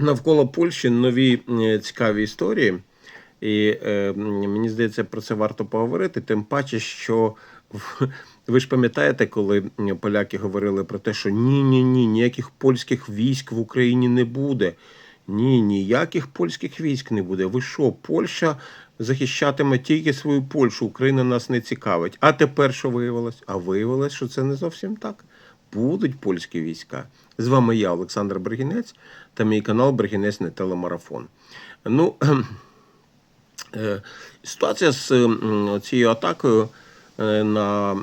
навколо Польщі нові е, цікаві історії. І е, мені здається, про це варто поговорити. Тим паче, що ви ж пам'ятаєте, коли поляки говорили про те, що ні, ні, ні, ніяких польських військ в Україні не буде. Ні, ніяких польських військ не буде. Ви що, Польща захищатиме тільки свою Польщу, Україна нас не цікавить. А тепер що виявилось? А виявилось, що це не зовсім так. Будуть польські війська. З вами я, Олександр Бригінець, та мій канал Бригінець не телемарафон. Ну, Е, Ситуація з цією атакою е, на,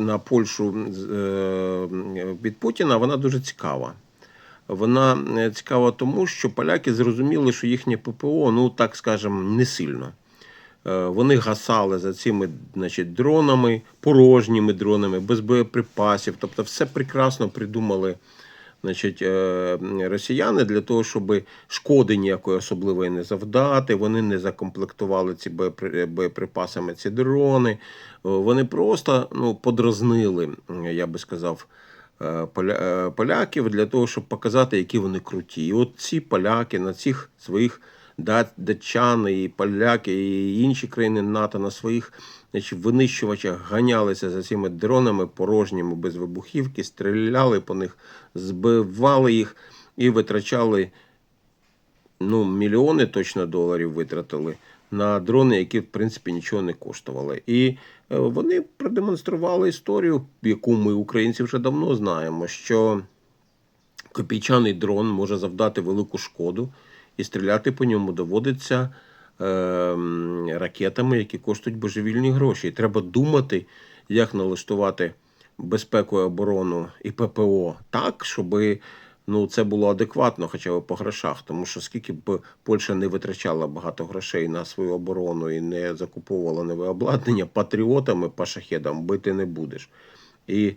на Польщу е, від Путіна вона дуже цікава. Вона цікава тому, що поляки зрозуміли, що їхнє ППО, ну так скажемо, не сильно. Е, Вони гасали за цими значить, дронами, порожніми дронами, без боєприпасів. Тобто, все прекрасно придумали значить, е, росіяни для того, щоб шкоди ніякої особливої не завдати. Вони не закомплектували ці боєприпасами ці дрони. Е, Вони просто ну, подразнили, я би сказав. поля- Поляків для того, щоб показати, які вони круті. І от ці поляки на цих своїх датчани і поляки, і інші країни НАТО на своїх значить, винищувачах ганялися за цими дронами порожніми без вибухівки, стріляли по них, збивали їх і витрачали ну, мільйони точно доларів витратили на дрони, які, в принципі, нічого не коштували. І е, вони продемонстрували історію, яку ми, українці, вже давно знаємо, що копійчаний дрон може завдати велику шкоду, і стріляти по ньому доводиться е, ракетами, які коштують божевільні гроші. І треба думати, як налаштувати безпеку і оборону і ППО так, щоб ну, це було адекватно, хоча б по грошах. Тому що скільки б Польща не витрачала багато грошей на свою оборону і не закуповувала нове обладнання, патріотами по шахедам бити не будеш. І е,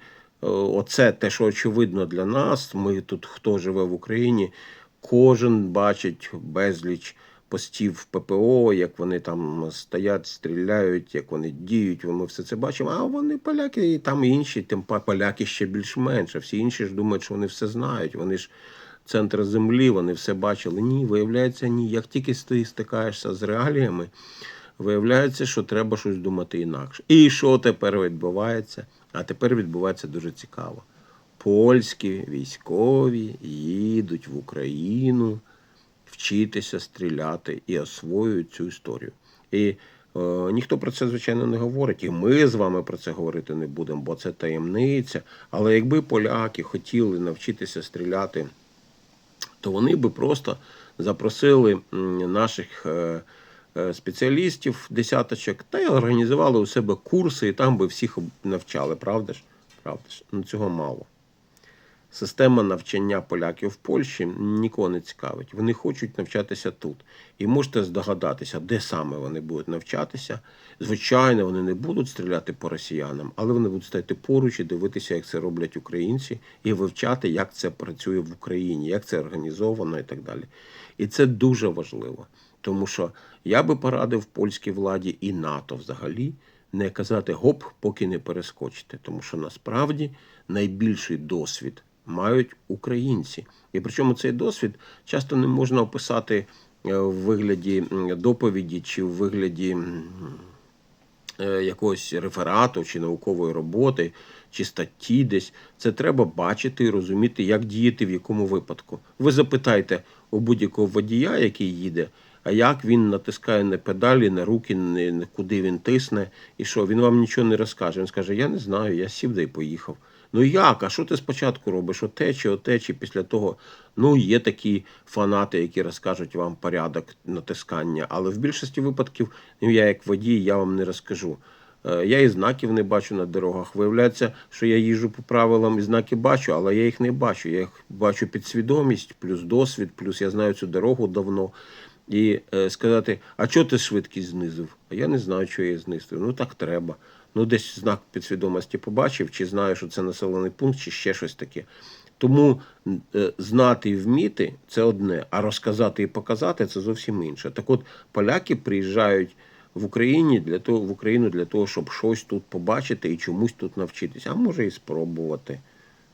оце те, що очевидно для нас. Ми тут, хто живе в Україні, кожен бачить безліч постів ППО, як вони там стоять, стріляють, як вони діють. Ми все це бачимо. А вони поляки, і там інші, тим поляки ще більш-менш. А всі інші ж думають, що вони все знають. Вони ж центр землі, вони все бачили. Ні, виявляється, ні. Як тільки ти стикаєшся з реаліями, виявляється, що треба щось думати інакше. І що тепер відбувається? А тепер відбувається дуже цікаво. Польські військові їдуть в Україну вчитися стріляти і освоюють цю історію. І е, ніхто про це, звичайно, не говорить. І ми з вами про це говорити не будемо, бо це таємниця. Але якби поляки хотіли навчитися стріляти то вони би просто запросили наших е, е, спеціалістів, десяточок, та й організували у себе курси, і там би всіх навчали, правда ж? Правда ж? Ну цього мало. Система навчання поляків в Польщі нікого не цікавить. Вони хочуть навчатися тут. І можете здогадатися, де саме вони будуть навчатися. Звичайно, вони не будуть стріляти по росіянам, але вони будуть стояти поруч і дивитися, як це роблять українці, і вивчати, як це працює в Україні, як це організовано і так далі. І це дуже важливо. Тому що я би порадив польській владі і НАТО взагалі не казати гоп, поки не перескочите. Тому що насправді найбільший досвід мають українці. І причому цей досвід часто не можна описати е, в вигляді доповіді чи в вигляді е, якогось реферату чи наукової роботи, чи статті десь. Це треба бачити і розуміти, як діяти в якому випадку. Ви запитайте у будь-якого водія, який їде, а як він натискає на педалі, на руки, не- куди він тисне, і що він вам нічого не розкаже. Він скаже: Я не знаю, я сів да й поїхав. Ну як? А що ти спочатку робиш? Оте чи оте, чи після того? Ну, є такі фанати, які розкажуть вам порядок натискання, але в більшості випадків ну, я як водій, я вам не розкажу. Е, Я і знаків не бачу на дорогах. Виявляється, що я їжджу по правилам і знаки бачу, але я їх не бачу. Я їх бачу підсвідомість, плюс досвід, плюс я знаю цю дорогу давно. І е, сказати, а чого ти швидкість знизив? А я не знаю, що я знизив. Ну так треба. Ну, десь знак підсвідомості побачив, чи знаю, що це населений пункт, чи ще щось таке. Тому е, знати і вміти це одне, а розказати і показати це зовсім інше. Так от поляки приїжджають в Україні для того, в Україну для того, щоб щось тут побачити і чомусь тут навчитися, а може і спробувати.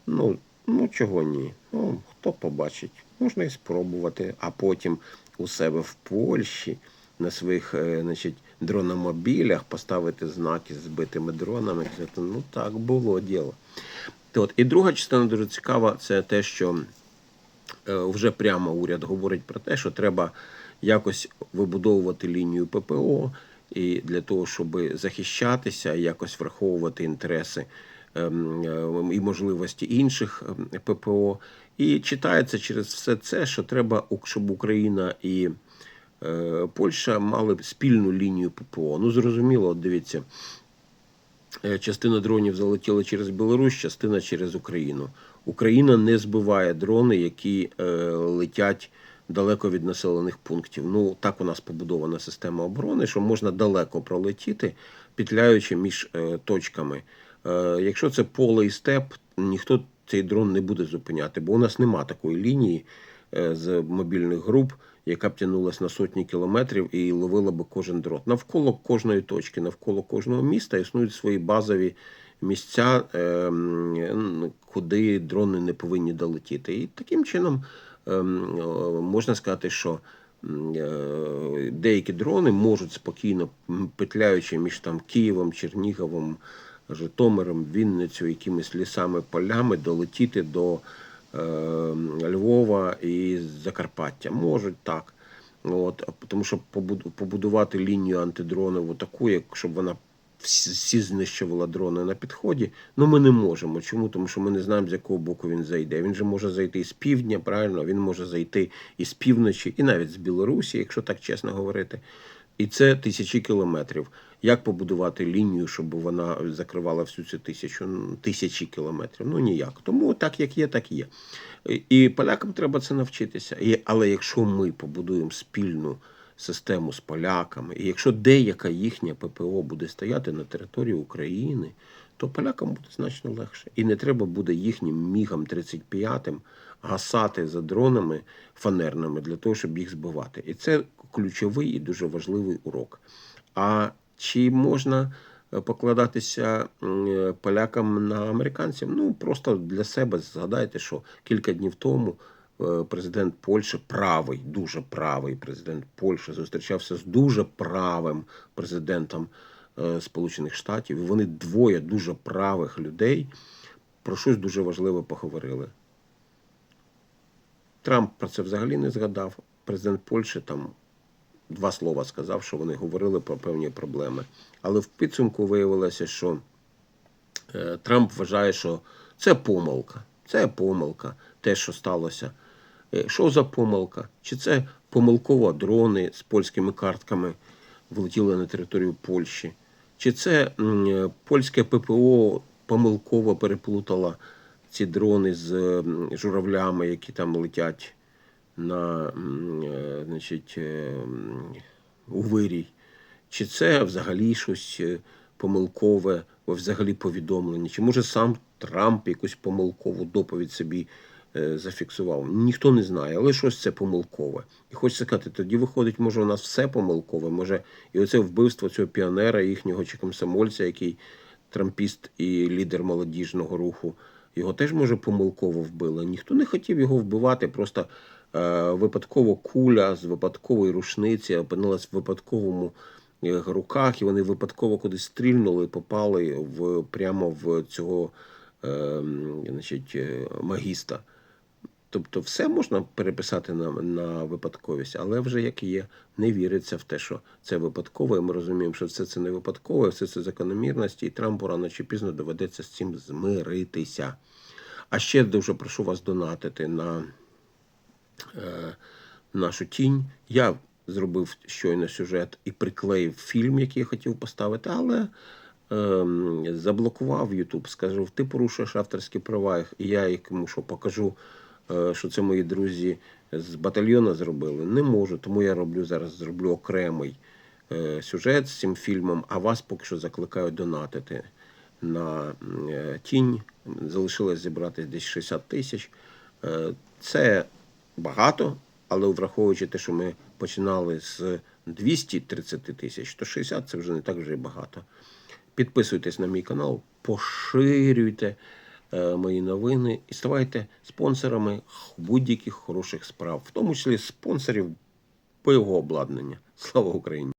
Ну, Ну, чого ні? Ну, хто побачить? Можна і спробувати, а потім у себе в Польщі на своїх е, значить, дрономобілях поставити знаки з збитими дронами. Ну так, було діло. От. І друга частина дуже цікава, це те, що е, вже прямо уряд говорить про те, що треба якось вибудовувати лінію ППО, і для того, щоб захищатися, якось враховувати інтереси ем, е, і можливості інших ем, ППО. І читається через все це, що треба, щоб Україна і Польща мали спільну лінію ППО. Ну, зрозуміло, от дивіться, Е, частина дронів залетіла через Білорусь, частина через Україну. Україна не збиває дрони, які е, летять далеко від населених пунктів. Ну так у нас побудована система оборони, що можна далеко пролетіти, петляючи між е, точками. Е, якщо це поле і степ, ніхто цей дрон не буде зупиняти, бо у нас нема такої лінії е, з мобільних груп, яка б тягнулась на сотні кілометрів і ловила би кожен дрот. Навколо кожної точки, навколо кожного міста існують свої базові місця, ем, куди дрони не повинні долетіти. І таким чином ем, можна сказати, що е, деякі дрони можуть спокійно, петляючи між там Києвом, Черніговом, Житомиром, Вінницю, якимись лісами, полями, долетіти до е, Львова і Закарпаття. Можуть так. От, тому що побудувати лінію антидронову таку, як щоб вона всі всі знищувала дрони на підході. Ну ми не можемо. Чому? Тому що ми не знаємо, з якого боку він зайде. Він же може зайти з півдня, правильно, він може зайти і з півночі, і навіть з Білорусі, якщо так чесно говорити. І це тисячі кілометрів. Як побудувати лінію, щоб вона закривала всю цю тисячу тисячі кілометрів? Ну ніяк. Тому так як є, так є. І полякам треба це навчитися. І, але якщо ми побудуємо спільну систему з поляками, і якщо деяка їхня ППО буде стояти на території України, то полякам буде значно легше. І не треба буде їхнім мігам 35-м гасати за дронами фанерними для того, щоб їх збивати. І це ключовий і дуже важливий урок. А чи можна е, покладатися е, полякам на американців? Ну просто для себе згадайте, що кілька днів тому е, президент Польщі, правий, дуже правий президент Польщі, зустрічався з дуже правим президентом Сполучених Штатів. Вони двоє дуже правих людей про щось дуже важливе поговорили. Трамп про це взагалі не згадав. Президент Польщі там два слова сказав, що вони говорили про певні проблеми. Але в підсумку виявилося, що е, Трамп вважає, що це помилка. Це помилка, те, що сталося. Е, Що за помилка? Чи це помилково дрони з польськими картками влетіли на територію Польщі? Чи це е, польське ППО помилково переплутало ці дрони з журавлями, які там летять на е, значить, е, у вирій? Чи це взагалі щось е, помилкове, взагалі повідомлення? Чи може сам Трамп якусь помилкову доповідь собі зафіксував? Ніхто не знає, але щось це помилкове. І хочеться сказати, тоді виходить, може, у нас все помилкове. Може, і оце вбивство цього піонера, їхнього чи комсомольця, який трампіст і лідер молодіжного руху. Його теж може помилково вбили. Ніхто не хотів його вбивати. Просто випадково куля з випадкової рушниці опинилась в випадковому е, руках, і вони випадково кудись стрільнули, попали в прямо в цього е, значить, е, магіста. Тобто все можна переписати на, на випадковість, але вже як є, не віриться в те, що це випадково. І ми розуміємо, що все це не випадково, все це закономірності, і Трампу рано чи пізно доведеться з цим змиритися. А ще дуже прошу вас донатити на е, нашу тінь. Я зробив щойно сюжет і приклеїв фільм, який я хотів поставити, але ем, заблокував YouTube, сказав, ти порушуєш авторські права, і я йому що покажу, е, що це мої друзі з батальйону зробили. Не можу, тому я роблю зараз зроблю окремий е, сюжет з цим фільмом, а вас поки що закликаю донатити на е, тінь. Залишилось зібрати десь 60 тисяч. Е, Це багато, але враховуючи те, що ми починали з 230 тисяч, то 60 це вже не так вже багато. Підписуйтесь на мій канал, поширюйте е, мої новини і ставайте спонсорами будь-яких хороших справ, в тому числі спонсорів пивообладнання. обладнання. Слава Україні!